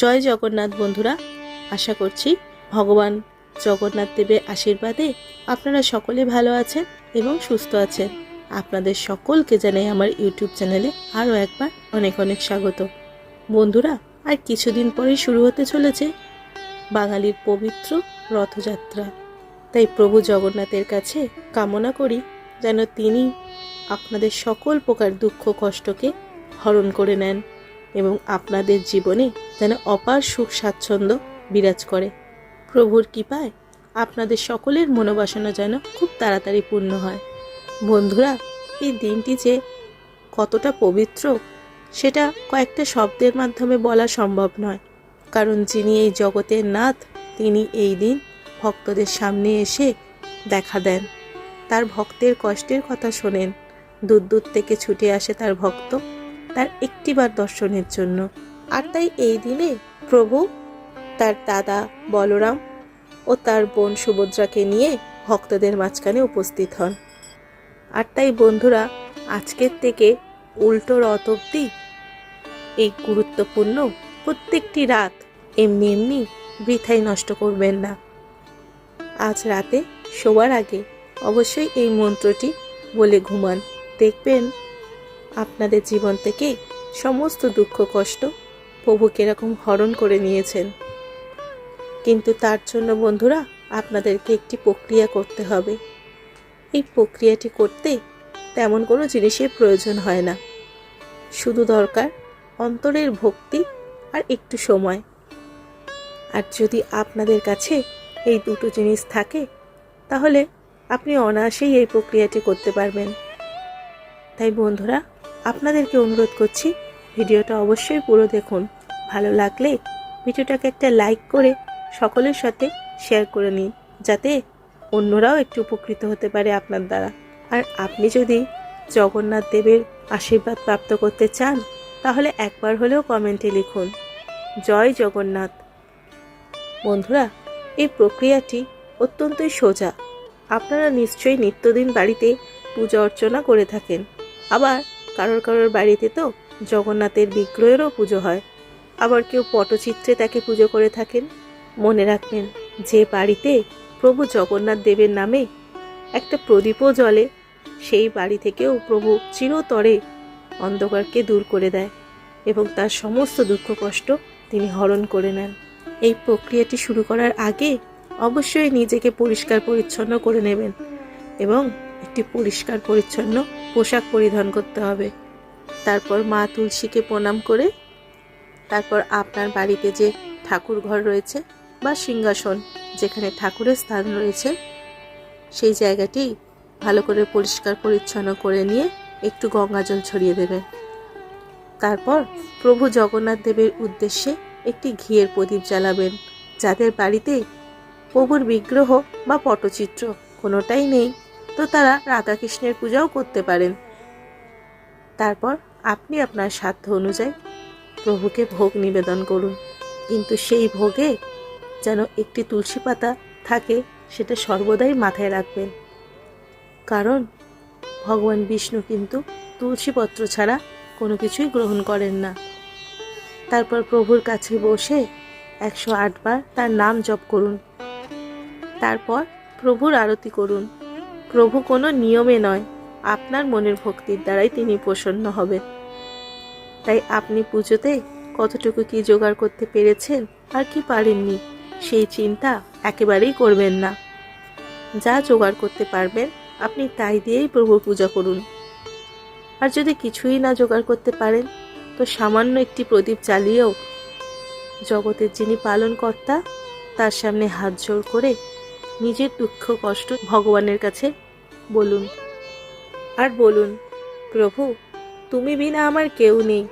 জয় জগন্নাথ বন্ধুরা, আশা করছি ভগবান জগন্নাথ দেবের আশীর্বাদে আপনারা সকলে ভালো আছেন এবং সুস্থ আছেন। আপনাদের সকলকে জানাই আমার ইউটিউব চ্যানেলে আরও একবার অনেক অনেক স্বাগত। বন্ধুরা, আর কিছুদিন পরেই শুরু হতে চলেছে বাঙালির পবিত্র রথযাত্রা। তাই প্রভু জগন্নাথের কাছে কামনা করি যেন তিনি আপনাদের সকল প্রকার দুঃখ কষ্টকে হরণ করে নেন। এবং আপনাদের জীবনে যেন অপার সুখ স্বাচ্ছন্দ্য বিরাজ করে। প্রভুর কৃপায় আপনাদের সকলের মনোবাসনা যেন খুব তাড়াতাড়ি পূর্ণ হয়। বন্ধুরা, এই দিনটি যে কতটা পবিত্র, সেটা কয়েকটা শব্দের মাধ্যমে বলা সম্ভব নয়। কারণ যিনি এই জগতের নাথ, তিনি এই দিন ভক্তদের সামনে এসে দেখা দেন। তার ভক্তের কষ্টের কথা শোনেন। দূর দূর থেকে ছুটে আসে তার ভক্ত। তার একটিবার দর্শনের জন্য। আর তাই এই দিনে প্রভু, তার দাদা বলরাম ও তার বোন সুভদ্রাকে নিয়ে ভক্তদের মাঝখানে উপস্থিত হন। আর তাই বন্ধুরা, আজকের থেকে উল্টো রথ অব্দি এই গুরুত্বপূর্ণ প্রত্যেকটি রাত এমনি এমনি বৃথাই নষ্ট করবেন না। আজ রাতে শোবার আগে অবশ্যই এই মন্ত্রটি বলে ঘুমান। দেখবেন আপনাদের জীবন থেকে সমস্ত দুঃখ, কষ্ট প্রভু কীরকম হরণ করে নিয়েছেন। কিন্তু তার জন্য বন্ধুরা, আপনাদেরকে একটি প্রক্রিয়া করতে হবে। এই প্রক্রিয়াটি করতে তেমন কোনো জিনিসের প্রয়োজন হয় না। শুধু দরকার অন্তরের ভক্তি আর একটু সময়। আর যদি আপনাদের কাছে এই দুটো জিনিস থাকে, তাহলে আপনি অনায়াসেই এই প্রক্রিয়াটি করতে পারবেন। তাই বন্ধুরা আপনাদেরকে অনুরোধ করছি, ভিডিওটা অবশ্যই পুরো দেখুন। ভালো লাগলে ভিডিওটাকে একটা লাইক করে সকলের সাথে শেয়ার করে নিন, যাতে অন্যরাও একটু উপকৃত হতে পারে আপনার দ্বারা। আর আপনি যদি জগন্নাথ দেবের আশীর্বাদ প্রাপ্ত করতে চান, তাহলে একবার হলেও কমেন্টে লিখুন, জয় জগন্নাথ। বন্ধুরা, এই প্রক্রিয়াটি অত্যন্তই সোজা। আপনারা নিশ্চয়ই নিত্যদিন বাড়িতে পূজা অর্চনা করে থাকেন। আবার কারোর কারোর বাড়িতে তো জগন্নাথের বিগ্রহেরও পুজো হয়। আবার কেউ পটচিত্রে তাকে পুজো করে থাকেন। মনে রাখবেন, যে বাড়িতে প্রভু জগন্নাথ দেবের নামে একটা প্রদীপও জ্বলে, সেই বাড়ি থেকেও প্রভু চিরতরে অন্ধকারকে দূর করে দেয় এবং তার সমস্ত দুঃখ কষ্ট তিনি হরণ করে নেন। এই প্রক্রিয়াটি শুরু করার আগে অবশ্যই নিজেকে পরিষ্কার পরিচ্ছন্ন করে নেবেন এবং একটি পরিষ্কার পরিচ্ছন্ন পোশাক পরিধান করতে হবে। তারপর মা তুলসীকে প্রণাম করে, তারপর আপনার বাড়িতে যে ঠাকুর ঘর রয়েছে বা সিংহাসন যেখানে ঠাকুরের স্থান রয়েছে, সেই জায়গাটি ভালো করে পরিষ্কার পরিচ্ছন্ন করে নিয়ে একটু গঙ্গা জল ছড়িয়ে দেবেন তারপর প্রভু জগন্নাথ দেবের উদ্দেশ্যে একটি ঘিয়ের প্রদীপ জ্বালাবেন, যাদের বাড়িতে প্রভুর বিগ্রহ বা পটচিত্র কোনোটাই নেই। তো তারা রাধাকৃষ্ণের পূজাও করতে পারেন। তারপর আপনি আপনার সাধ্য অনুযায়ী প্রভুকে ভোগ নিবেদন করুন। কিন্তু সেই ভোগে যেন একটি তুলসী পাতা থাকে, সেটা সর্বদাই মাথায় রাখবেন। কারণ ভগবান বিষ্ণু কিন্তু তুলসীপত্র ছাড়া কোনো কিছুই গ্রহণ করেন না। তারপর প্রভুর কাছে বসে একশো আটবার তার নাম জপ করুন। তারপর প্রভুর আরতি করুন। প্রভু কোনো নিয়মে নয়, আপনার মনের ভক্তির দ্বারাই তিনি প্রসন্ন হবেন। তাই আপনি পুজোতে কতটুকু কি জোগাড় করতে পেরেছেন আর কি পারেননি, সেই চিন্তা একেবারেই করবেন না। যা জোগাড় করতে পারবেন, আপনি তাই দিয়েই প্রভুর পূজা করুন। আর যদি কিছুই না জোগাড় করতে পারেন, তো সামান্য একটি প্রদীপ জ্বালিয়েও জগতের যিনি পালনকর্তা, তার সামনে হাত জোর করে নিজের দুঃখ, কষ্ট ভগবানের কাছে বলুন। আর বলুন, প্রভু, তুমি বিনা আমার কেউ নেই।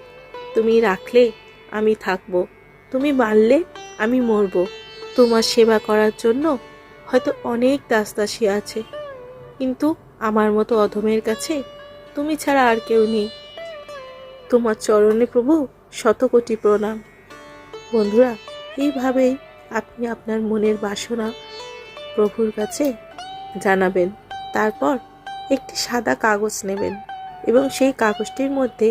তুমি রাখলে আমি থাকব। তুমি মারলে আমি মরব। তোমার সেবা করার জন্য হয়তো অনেক দাসদাসী আছে। কিন্তু আমার মতো অধমের কাছে তুমি ছাড়া আর কেউ নেই। তোমার চরণে প্রভু শতকোটি প্রণাম। বন্ধুরা, এইভাবেই আপনি আপনার মনের বাসনা প্রভুর কাছে জানাবেন। তারপর একটি সাদা কাগজ নেবেন এবং সেই কাগজটির মধ্যে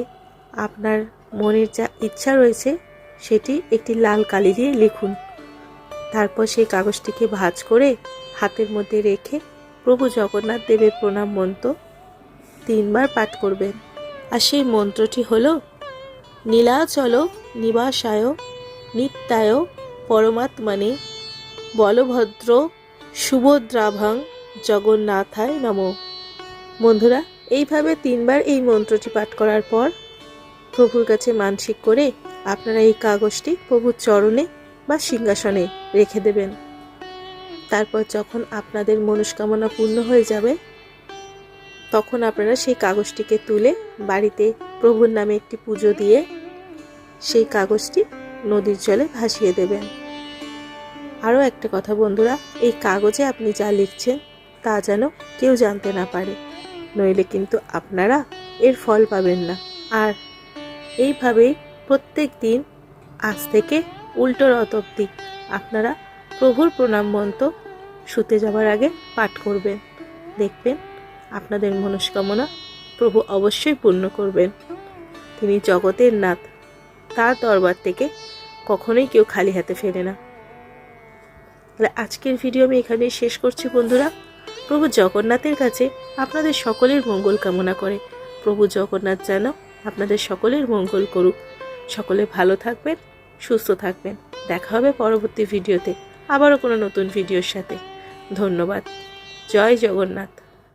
আপনার মনের যা ইচ্ছা রয়েছে, সেটি একটি লাল কালি দিয়ে লিখুন। তারপর সেই কাগজটিকে ভাঁজ করে হাতের মধ্যে রেখে প্রভু জগন্নাথ দেবের প্রণাম মন্ত্র তিনবার পাঠ করবেন। আর সেই মন্ত্রটি হলো, নীলাচল নিবাসায় নিত্যায় পরমাত্মনে বলভদ্র সুভদ্রাভাং জগন্নাথায় নম। বন্ধুরা, এইভাবে তিনবার এই মন্ত্রটি পাঠ করার পর প্রভুর কাছে মানসিক করে আপনারা এই কাগজটি প্রভুর চরণে বা সিংহাসনে রেখে দেবেন। তারপর যখন আপনাদের মনস্কামনা পূর্ণ হয়ে যাবে, তখন আপনারা সেই কাগজটিকে তুলে বাড়িতে প্রভুর নামে একটি পুজো দিয়ে সেই কাগজটি নদীর জলে ভাসিয়ে দেবেন। আরও একটা কথা বন্ধুরা, এই কাগজে আপনি যা লিখছেন তা যেন কেউ জানতে না পারে। নইলে কিন্তু আপনারা এর ফল পাবেন না। আর এইভাবেই প্রত্যেক দিন আজ থেকে উল্টো রথ অব্দি আপনারা প্রভুর প্রণাম মন্ত্র শুতে যাবার আগে পাঠ করবেন। দেখবেন আপনাদের মনস্কামনা প্রভু অবশ্যই পূর্ণ করবেন। তিনি জগতের নাথ, তার দরবার থেকে কখনোই কেউ খালি হাতে ফেরে না। তাহলে আজকের ভিডিও আমি এখানেই শেষ করছি বন্ধুরা। প্রভু জগন্নাথের কাছে আপনাদের সকলের মঙ্গল কামনা করে। প্রভু জগন্নাথ যেন আপনাদের সকলের মঙ্গল করুক। সকলে ভালো থাকবেন, সুস্থ থাকবেন। দেখা হবে পরবর্তী ভিডিওতে আবারও কোনো নতুন ভিডিওর সাথে। ধন্যবাদ। জয় জগন্নাথ।